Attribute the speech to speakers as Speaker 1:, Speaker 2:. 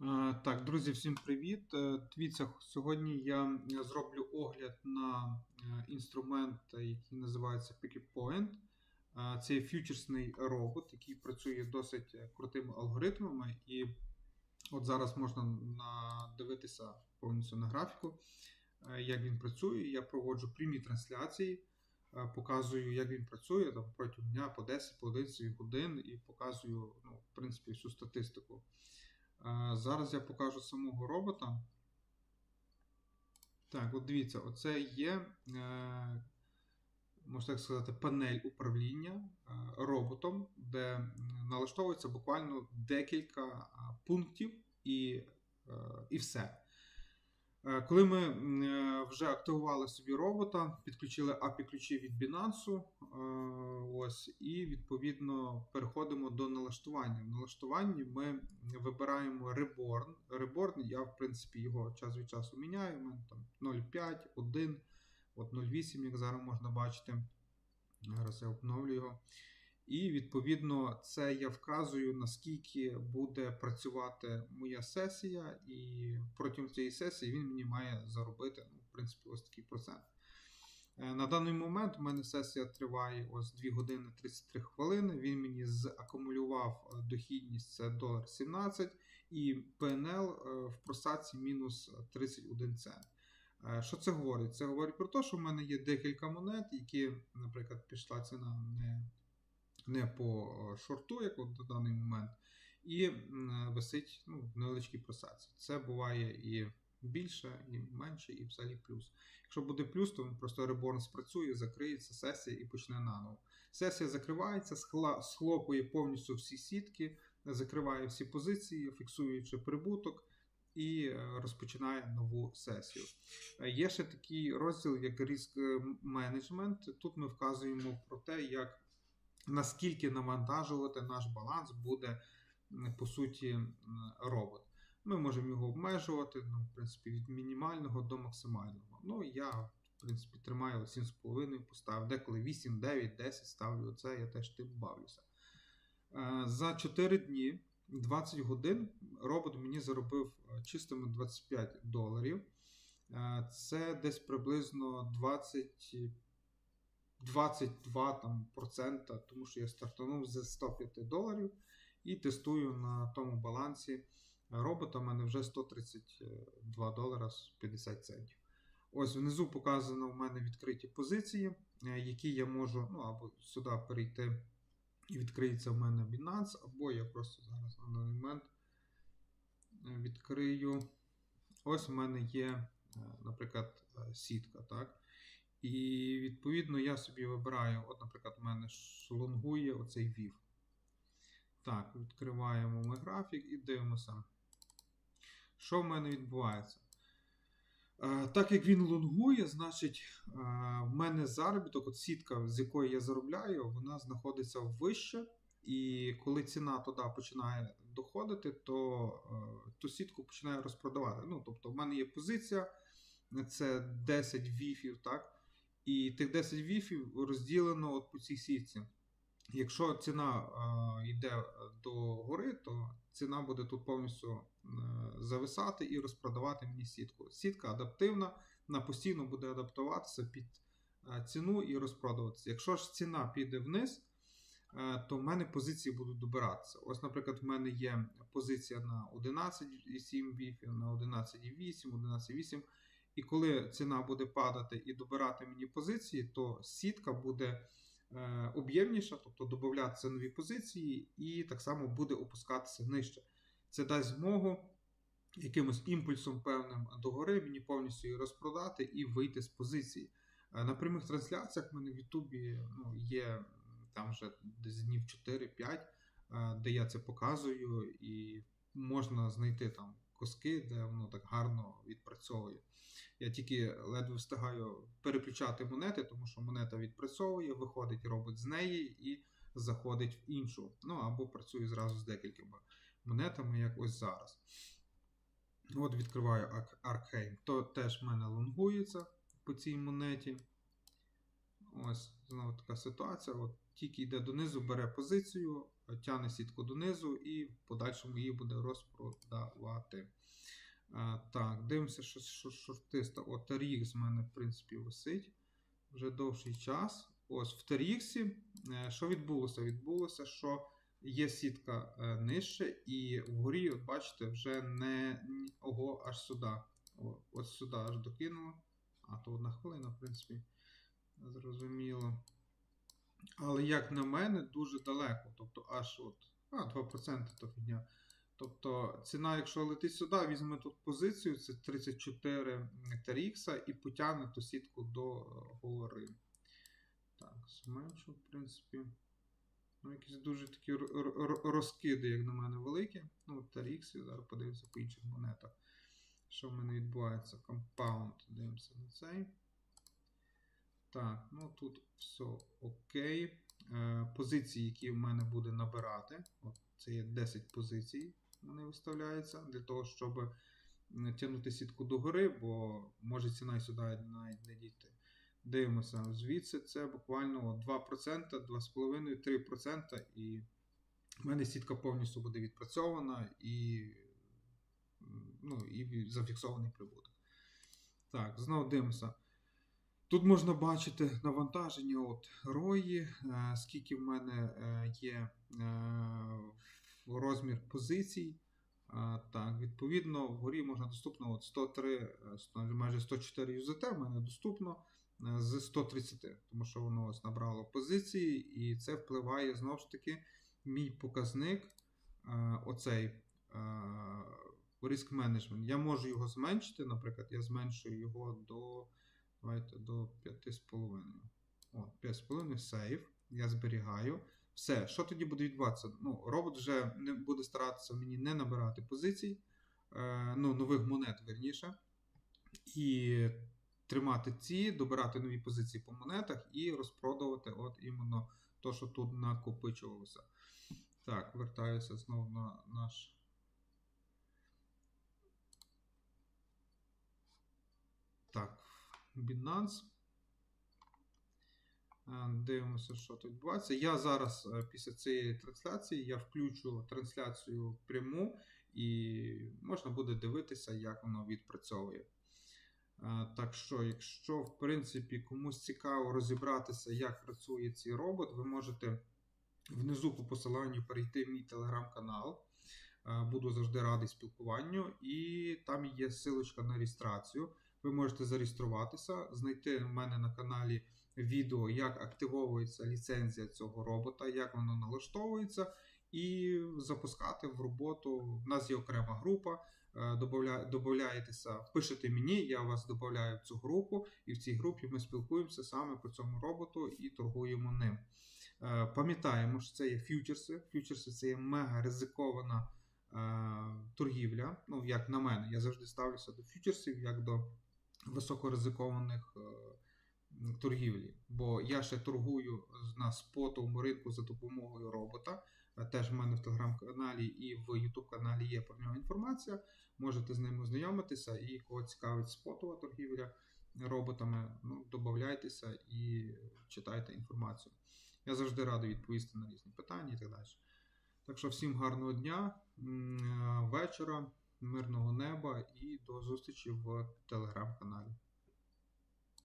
Speaker 1: Е, Так, друзі, всім привіт. Е, Дивіться, сьогодні я зроблю огляд на е, інструмент, який називається Picky Point. Е, Це є фьючерсний робот, який працює досить крутими алгоритмами. І от зараз можна надивитися повністю на графіку, як він працює. Я проводжу прямі трансляції, показую, як він працює там, протягом дня по 10 по 11 годин і показую ну, в принципі, всю статистику. Е, Зараз я покажу самого робота. Так, от дивіться, оце є, е, можна так сказати, панель управління е, роботом, де налаштовується буквально декілька пунктів і, е, і все. Е, Коли ми е, вже активували собі робота, підключили API-ключі від Binance, е, ось, і відповідно переходимо до налаштування. В налаштуванні ми вибираємо Reborn. Reborn, я в принципі його час від часу міняю. У мене там 0,5, 1, от 0,8, як зараз можна бачити. Зараз я обновлю його. І відповідно це я вказую, наскільки буде працювати моя сесія, і протягом цієї сесії він мені має заробити, ну, принципі, ось такий процент. Е, На даний момент у мене сесія триває ось 2 години 33 хвилини. Він мені закумулював е, дохідність це долар 17 і ПНЛ е, в просадці мінус 31 цент. Що це говорить? Це говорить про те, що в мене є декілька монет, які, наприклад, пішла ціна не, не по шорту, як от на даний момент, і висить ну, в невеличкій просадці. Це буває і більше, і менше, і взагалі плюс. Якщо буде плюс, то просто реборн спрацює, закриється сесія і почне наново. Сесія закривається, схлопує повністю всі сітки, закриває всі позиції, фіксуючи прибуток. І е, розпочинає нову сесію. Е, Є ще такий розділ, як Risk Management. Тут ми вказуємо про те, як наскільки навантажувати наш баланс буде по суті робот. Ми можемо його обмежувати, ну, в принципі, від мінімального до максимального. Ну, я, в принципі, тримаю 7,5 поставив, деколи 8, 9, 10 ставлю. Це я теж тим бавлюся. Е, За 4 дні, 20 годин, робот мені заробив е, чистими 25 доларів. Е, Це десь приблизно 20, 22 там, процента, тому що я стартанув з 105 доларів і тестую на тому балансі робота. У мене вже 132 долара з 50 центів. Ось внизу показано в мене відкриті позиції, е, які я можу ну, або сюди перейти і відкриється в мене Binance, або я просто зараз на даний момент е, відкрию. Ось в мене є, е, наприклад, сітка. так? І відповідно я собі вибираю, от, наприклад, у мене шлонгує оцей VIV. Так, відкриваємо ми графік і дивимося, що в мене відбувається. Е, Так як він лонгує, значить, е, в мене заробіток, от сітка, з якої я заробляю, вона знаходиться вище. І коли ціна туди починає доходити, то е, ту сітку починає розпродавати. Ну, тобто, в мене є позиція, це 10 віфів, так? І тих 10 віфів розділено от по цій сітці. Якщо ціна е, йде до гори, то ціна буде тут повністю е, зависати і розпродавати мені сітку. Сітка адаптивна, вона постійно буде адаптуватися під е, ціну і розпродаватися. Якщо ж ціна піде вниз, е, то в мене позиції будуть добиратися. Ось, наприклад, в мене є позиція на 11,7 віфів, на 11,8, 11,8. І коли ціна буде падати і добирати мені позиції, то сітка буде е, об'ємніша, тобто додатися нові позиції, і так само буде опускатися нижче. Це дасть змогу якимось імпульсом певним догори мені повністю її розпродати і вийти з позиції. Е, На прямих трансляціях в мене в Ютубі ну, є там вже десь днів 4-5, е, де я це показую, і можна знайти там коски, де воно так гарно відпрацьовує. Я тільки ледве встигаю переключати монети, тому що монета відпрацьовує, виходить робот з неї і заходить в іншу. Ну або працює зразу з декількома монетами, як ось зараз. От відкриваю Аркхейм. То теж в мене лонгується по цій монеті. Ось знову така ситуація. От тільки йде донизу, бере позицію, тягне сітку донизу і в подальшому її буде розпродавати. Так, дивимося, що, шортиста. От TRX з мене, в принципі, висить вже довший час. Ось в TRX, е, що відбулося? Відбулося, що є сітка е, нижче, і вгорі, от бачите, вже не ого, аж сюди. О, ось сюди аж докинуло. А, то одна хвилина, в принципі, зрозуміло. Але як на мене, дуже далеко. Тобто аж от, а, 2% то фігня. Тобто ціна, якщо летить сюди, візьме тут позицію, це 34 TRX і потягне ту сітку до е, гори. Так, зменшу, в принципі. Ну, якісь дуже такі розкиди, як на мене, великі. Ну, TRX, зараз подивимося по інших монетах. Що в мене відбувається? Compound, дивимося на цей. Так, ну тут все окей. Е, позиції, які в мене буде набирати. От, це є 10 позицій, вони виставляються для того, щоб тягнути сітку догори, бо може ціна сюди навіть не дійти. Дивимося звідси, це буквально 2%, 2,5-3%, і в мене сітка повністю буде відпрацьована і, ну, і зафіксований прибуток. Так, знову дивимося. Тут можна бачити навантаження от рої, е, скільки в мене е, є е, розмір позицій. Так, відповідно, вгорі можна доступно от 103, е, майже 104 UZT в мене доступно з 130, тому що воно ось набрало позиції, і це впливає знову ж таки мій показник, оцей риск менеджмент. Я можу його зменшити, наприклад, я зменшую його до. Давайте до 5,5. О, 5,5 сейв. Я зберігаю. Все, що тоді буде відбуватися? Ну, робот вже не буде старатися мені не набирати позицій, е, ну, нових монет, верніше. І тримати ці, добирати нові позиції по монетах і розпродувати от іменно то, що тут накопичувалося. Так, вертаюся знову на наш. Так, Binance. Е, Дивимося, що тут відбувається. Я зараз е, після цієї трансляції я включу трансляцію пряму і можна буде дивитися, як воно відпрацьовує. Е, Так що, якщо в принципі комусь цікаво розібратися, як працює цей робот, ви можете внизу по посиланню перейти в мій телеграм-канал. Буду завжди радий спілкуванню, і там є ссылочка на реєстрацію. Ви можете зареєструватися, знайти в мене на каналі відео, як активовується ліцензія цього робота, як воно налаштовується, і запускати в роботу. У нас є окрема група. е, Додаєтеся, пишете мені, я вас додаю в цю групу, і в цій групі ми спілкуємося саме по цьому роботу і торгуємо ним. Е, Пам'ятаємо, що це є фьючерси. Фьючерси це є мега ризикована е, торгівля. Ну, як на мене, я завжди ставлюся до фьючерсів як до високоризикованих е, торгівлі. Бо я ще торгую на спотовому ринку за допомогою робота. Е, Теж в мене в телеграм-каналі і в YouTube каналі є про нього інформація. Можете з ним ознайомитися і кого цікавить спотова торгівля роботами, ну, додайтеся і читайте інформацію. Я завжди радий відповісти на різні питання і так далі. Так що всім гарного дня, е, вечора, мирного неба і до зустрічі в телеграм-каналі.